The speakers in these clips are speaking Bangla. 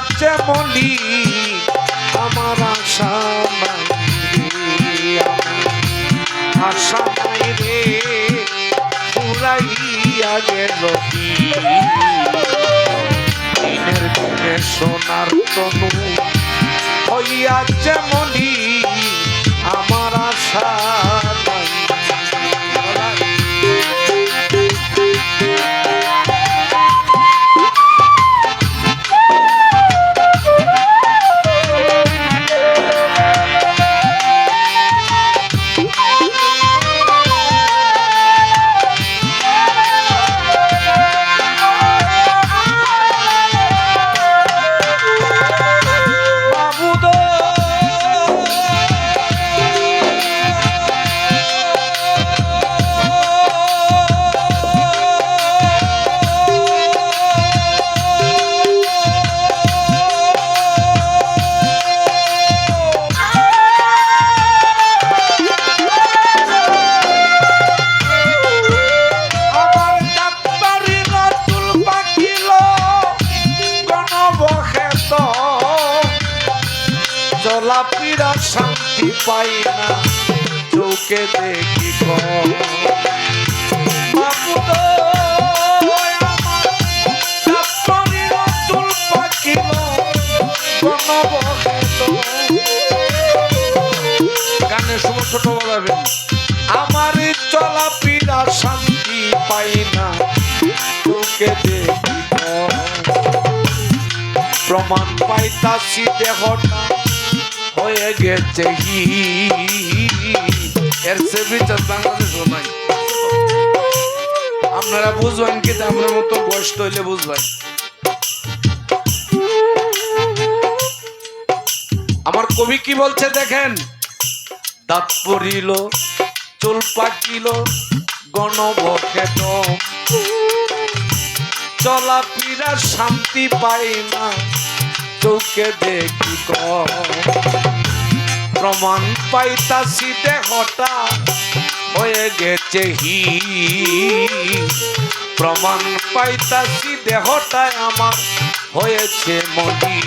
আছে মলি, আমার আশা আশা রে পুরাইয়া গেল দিনের দিনে সোনার তনু হইয়াছে মলি, আমার আশা পাই না, চোখে দেখি কম। গানের সময় ছোট বলাবেন আমার চলা পীড়া শান্তি পাই না তোকে দেখি প্রমাণ পাইতাছি দেহটা হয়ে গেছে হি। এর সে বিচার বাংলাদেশ নাই। আপনারা বুঝবেন কি আমরা মতো বয়স হইলে বুঝবেন। আমার কবি কি বলছে দেখেন? দাঁত পড়িল চুল পাকিল গণবখেত চলা ফিরা শান্তি পাই না, চোখে দেখি ক প্রমাণ পাইতাছি দেহটা। হয়ে গেছে হি। প্রমাণ পাইতাছি দেহটায় আমার। হয়েছে মনি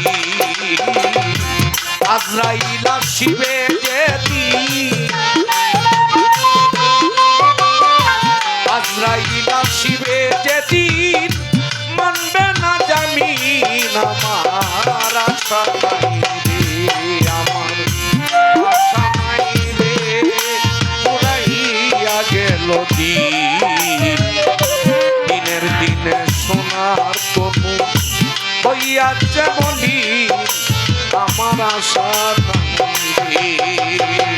আজরাইলা শিবে যেদিন আজরাইলা শিবে যেদিন। মানবে না জামিন আমার আশা নাই। দিন দিনের দিনে সোনার তনু হইয়াছে বলি আমার আশা নাই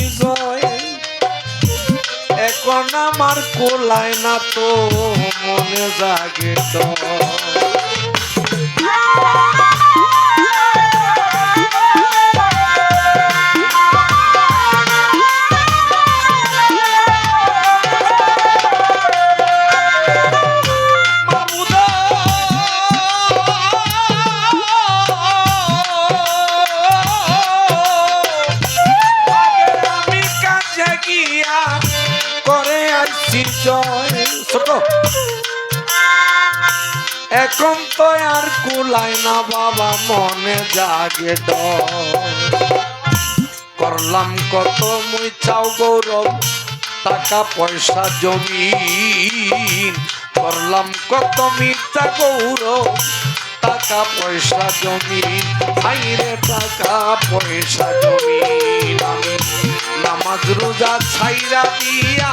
আইছি জয়। এখন আমার কোলায় না তো মনে জাগে তো। আসছি জয় ছোট। এখন তো আর কুলাই না বাবা, মনে জাগে করলাম কত, মুই চাও গৌরব, টাকা পয়সা জমি করলাম কত, মিথ্যা গৌরব, টাকা পয়সা জমি আইরে টাকা পয়সা জমি নামাজ রোজা ছাইরা দিয়া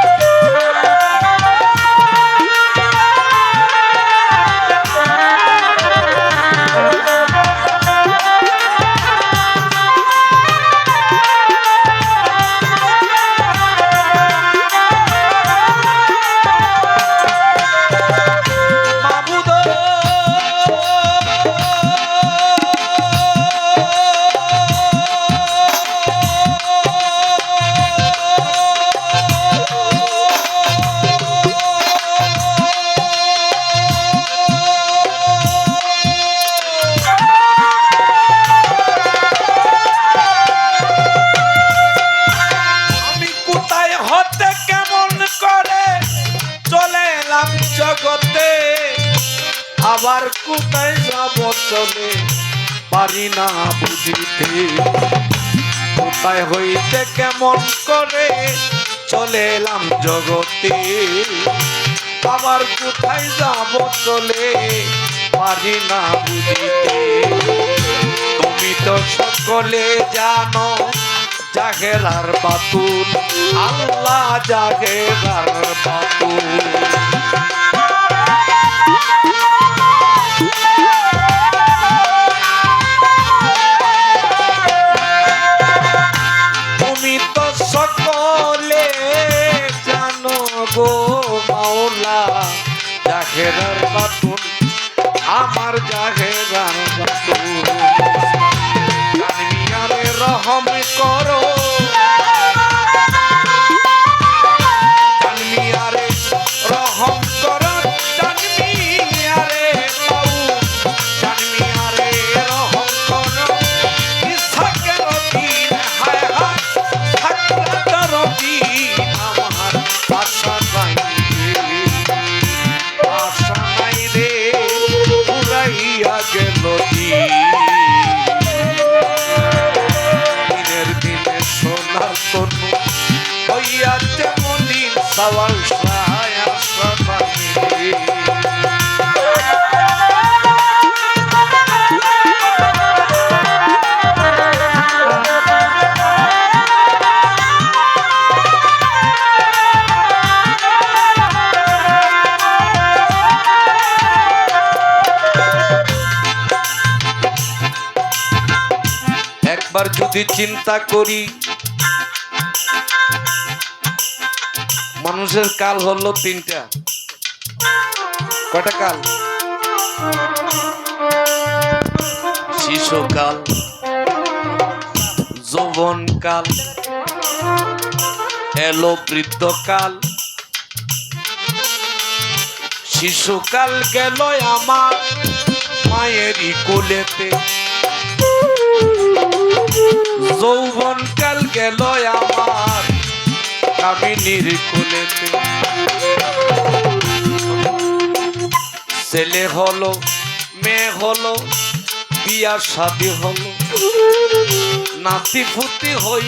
আবার কোথায় যাব চলে? পারি না বুঝিতে। কোথায় হইতে কেমন করে? চলে এলাম জগতে। আবার কোথায় যাব চলে? পারি না বুঝিতে। তুমি তো সকলে জানো জাহেরার বাতুল। আল্লাহ জাহেরার বাতুল। গো মাওলা জাহেরার আমার জাহেরার গেল একবার যদি চিন্তা করি, মানুষের কাল হলো তিনটা। কয়টা কাল? শিশুকাল, যৌবনকাল এলো বৃদ্ধকাল শিশুকাল গেল আমার মায়েরই কোলেতে। যৌবনকাল গেল আমার আমি নির্কুলেতে ছেলে হলো, মেয়ে হলো, বিয়া শাদি হলো। নাতি ফুতি হই